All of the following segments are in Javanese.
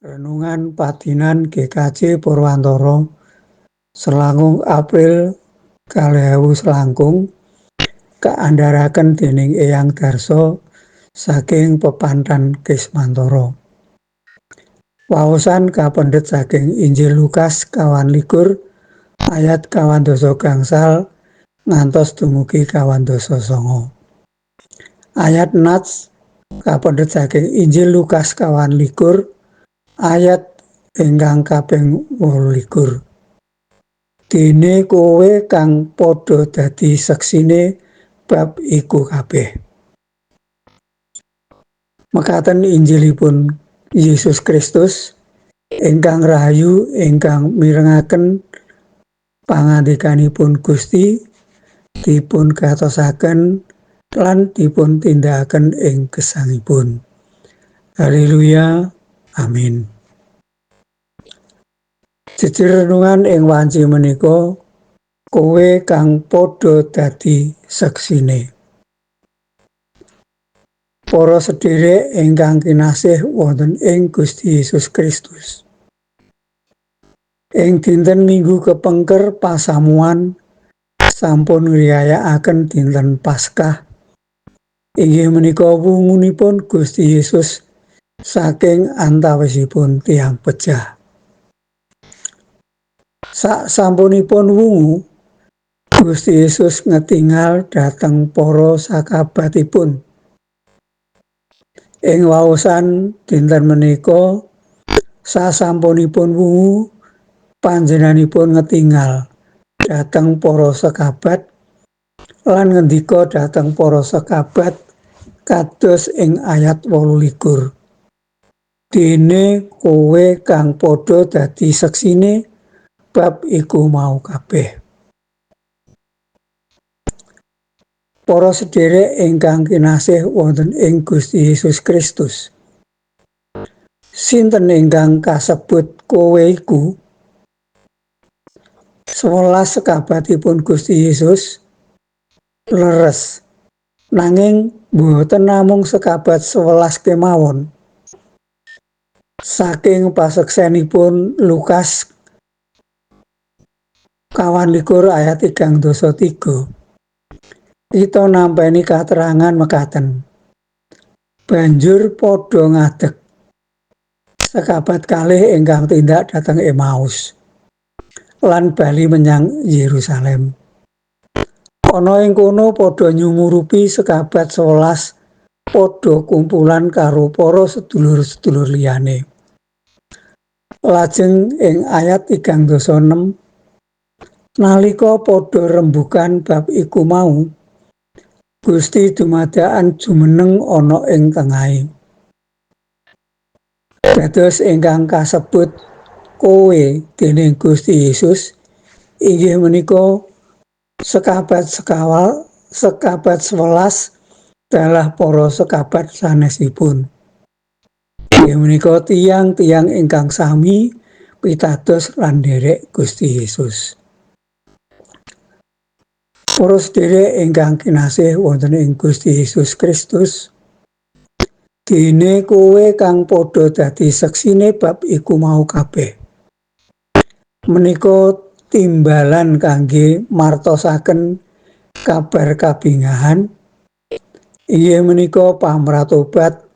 Renungan Padinan GKJ Purwantara Selangkung April kalih ewu selangkung kaandharaken dening Eyang Darso saking pepantan Kismantara. Waosan kapendhet saking Injil Lukas kawan likur ayat kawan doso gangsal ngantos dumugi kawan doso songo. Ayat nats kapendhet saking Injil Lukas kawan likur ayat ingkang kaping 28 dene kowe kang padha dadi seksine bab iku kabeh. Mekaten Injilipun Yesus Kristus ingkang rahayu ingkang mirengaken pangandikanipun Gusti dipun gatosaken lan dipun tindakaken ing gesangipun. Haleluya Amin. Jejer renungan ing wanci menika kowe kang padha dadi seksine. Para sedherek ingkang kinasih wonten ing Gusti Yesus Kristus. Ing dinten Minggu kepengker pasamuan sampun ngriyayakaken dinten Paskah. Inggih menika wungunipun Gusti Yesus saking antawisipun tiang pecah. Sak sampunipun wungu, Gusti Yesus ngetingal dhateng para sakabatipun. Ing waosan dinten menika sasampunipun wungu panjenenganipun ngetingal dhateng para sekabat lan ngendika dhateng para sekabat kados ing ayat 28 dene kowe kang padha dadi seksine bab iku mau kabeh. Para sederek ingkang kinasih wonten ing Gusti Yesus Kristus. Sinten ingkang kasebut kowe iku? Sewelas sekabatipun Gusti Yesus leres. Nanging boten namung sekabat sewelas kemawon saking paseksenipun Lukas kawan likur ayat tigang dosa tiga. Kita nampeni katerangan mekaten. Banjur podo ngadeg. Sekabat kalih ingkang tindak datang Emmaus lan bali menyang Yerusalem. Ana ing kono padha nyumurupi sekabat 11 padha kumpulan karo para sedulur-sedulur liyane Lajeng ing ayat 36 nalika padha rembukan bab iku mau Gusti dumadakan jumeneng ana ing tengahe. Dados ingkang kasebut kowe dening Gusti Yesus inggih menika sekabat sekawal sekabat 11 dalah para sekabat sanesipun. Inggih menika tiang-tiang ingkang sami pitados lan derek Gusti Yesus. Para sedherek ingkang kinasih wonten ing Gusti Yesus Kristus. Dene kowe kang padha dadi seksine bab iku mau kabeh. Menika timbalan kangge martosaken kabar kabingahan. Iya menika pamratobat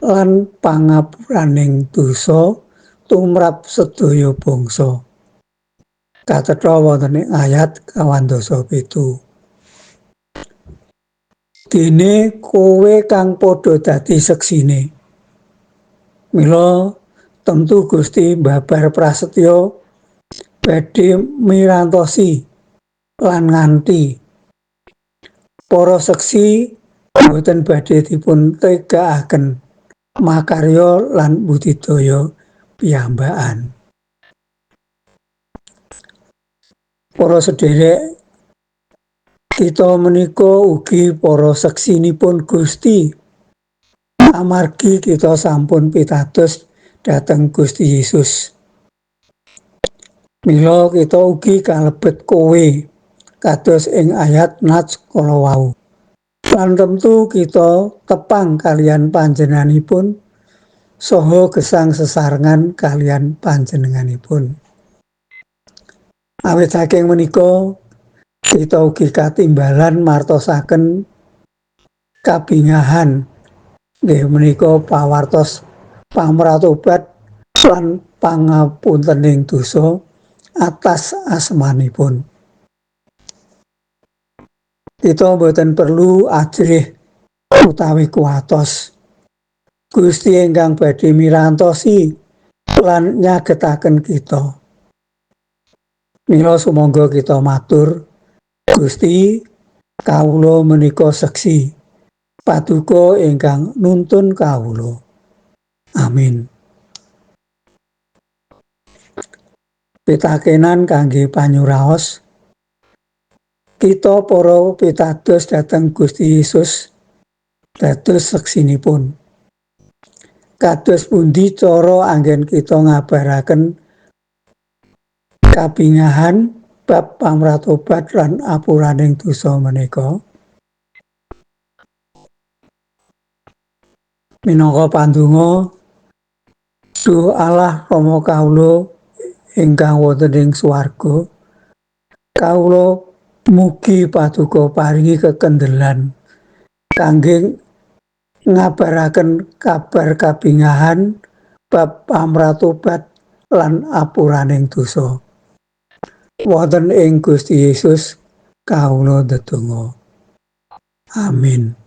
lan pangapuraning dosa tumrap sedaya bangsa. Kathetha wonten ayat kawan dosa pitu. Dene kowe kang padha dadi seksine. Mila tentu Gusti babar prasetyo badhe mirantosi lan nganti para seksi boten badhe dipun tegakaken makarya lan budidaya piyambakan. Para sederek kita menika ugi para seksinipun Gusti amargi kita sampun pitados dhateng Gusti Yesus. Mila kita ugi kalebet kowe kados ing ayat nats kala Lan tentu kita tepang kalian panjenenganipun soho gesang sesarengan kalian panjenenganipun. Awit saking menika kita ugi katimbalan martosaken kabingahan nggih menika pawartos pamratobat lan pangapuntening dosa atas asmanipun. Kita boten perlu ajrih utawi kuatos. Gusti ingkang badhe mirantosi lan nyagetaken kita. Mila sumangga kita matur Gusti kawula menika seksi paduka ingkang nuntun kawula. Amin. Pitakenan kangge panyuraos kita para pitados dhateng Gusti Yesus dados seksinipun. Kados pundi cara anggen kita ngabaraken kabingahan bab pamratobat lan apuraning dosa menika minangka pandonga Duh Allah Rama kawula ingkang wonten ing swarga kawula mugi paduka paringi kekendelan kangge ngabaraken kabar kabingahan bab pamratobat lan apuraning dosa. wonten ing Gusti Yesus kawula ndedonga. Amin.